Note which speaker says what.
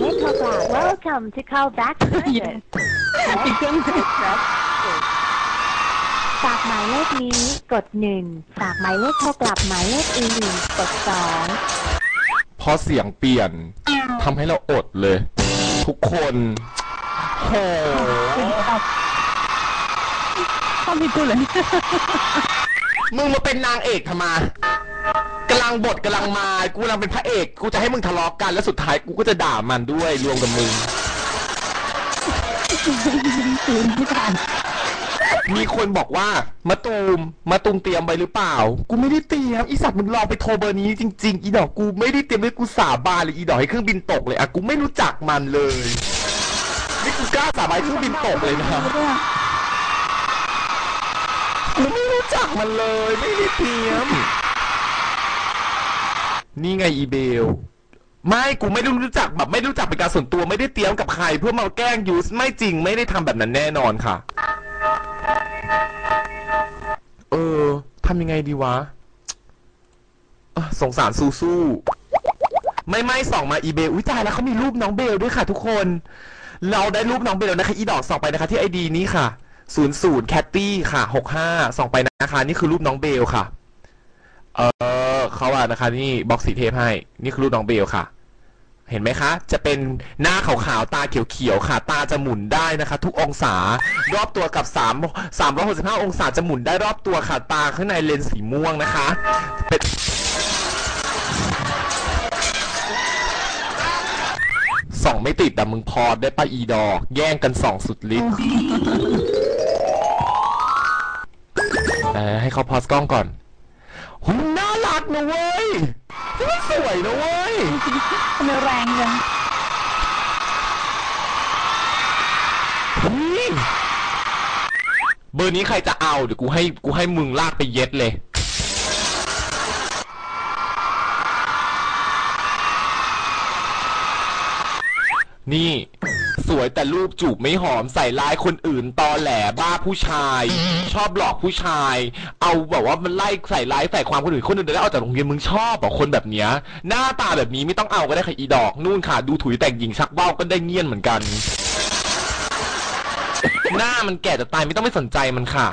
Speaker 1: เลขโทรกลับ Welcome to call back service
Speaker 2: อีกเครื่องหนึ่ง
Speaker 1: ฝากหมายเลขนี้กดหนึ่งฝากหมายเลขโทรกลับหมายเลขอื่นกดสอง
Speaker 3: พอเสียงเปลี่ยนทำให้เราอดเลย ทุกคนโห
Speaker 2: ชอบพี่กูเลย
Speaker 3: มึงมาเป็นนางเอกทำไมกำลังบทกำลังมา กูกำลังเป็นพระเอก กูจะให้มึงทะเลาะกัน แล้วสุดท้ายกูก็จะด่ามันด้วยรวมกับมึง
Speaker 2: คืนที่ผ่าน
Speaker 3: มีคนบอกว่ามาตูมมาตูมเตรียมไปหรือเปล่า กูไม่ได้เตรียมอีสัตว์มึงลองไปโทรเบอร์นี้จริงๆ อีดอกกูไม่ได้เตรียมเลยกูสาบานเลยอีดอกให้เครื่องบินตกเลยอะกูไม่รู้จักมันเลยนี่กูกล้าสาบานให้เครื่องบินตกเลยนะกูไม่รู้จักมันเลย ไม่ได้เตรียม นี่ไงอีเบล ไม่กูไม่ได้รู้จักแบบไม่รู้จักเป็นการส่วนตัวไม่ได้เตรียมกับใคร เพื่อมาแกล้งยูสไม่จริงไม่ได้ทำแบบนั้นแน่นอนค่ะ เออทำยังไงดีวะอ่อสงสารซูซูไม่ไม่ส่องมาอีเบลอุ้ยตายแล้วเขามีรูปน้องเบลด้วยค่ะ ทุกคน เราได้รูปน้องเบลนะคะ อีดอกส่องไปนะคะที่ไอดีนี้ค่ะศูนย์ศูนย์แคตตี้ค่ะหกห้าส่องไปนะคะ นี่คือรูปน้องเบลค่ะ เออเขาอะนะคะ นี่บล็อกสีเทปให้ นี่คือรูปน้องเบลค่ะ เห็นไหมคะ จะเป็นหน้าขาวๆ ตาเขียวๆ ค่ะ ตาจะหมุนได้นะคะ ทุกองศารอบตัวกับ 3 365 องศาจะหมุนได้รอบตัวค่ะ ตาข้างในเลนส์สีม่วงนะคะ เป็นส่องไม่ติดแต่มึงพอได้ปะอีดอก แย่งกันส่องสุดฤทธิ์แต่ให้เขาพอสกล้องก่อน หุยน่ารักนะเว้ยนี่สวยนะเว้ย
Speaker 2: ทำไมแรงจัง
Speaker 3: อืมเบอร์นี้ใครจะเอา เดี๋ยวกูให้กูให้มึงลากไปเย็ดเลย นี่ สวยแต่รูปจูบไม่หอมใส่ร้ายคนอื่นตอแหลบ้าผู้ชาย ชอบหลอกผู้ชาย เอาแบบว่ามันไล่ใส่ร้ายใส่ความคนอื่นคนอื่นได้เอาจากโรงเรียนมึงชอบเหรอคนแบบเนี้ยหน้าตาแบบนี้ไม่ต้องเอาก็ได้ค่ะอีดอกนู่นค่ะ ดูถุยแต่งหญิงชักเบ้าก็ได้เงียนเหมือนกัน หน้ามันแก่จะตายไม่ต้องไม่สนใจมันค่ะ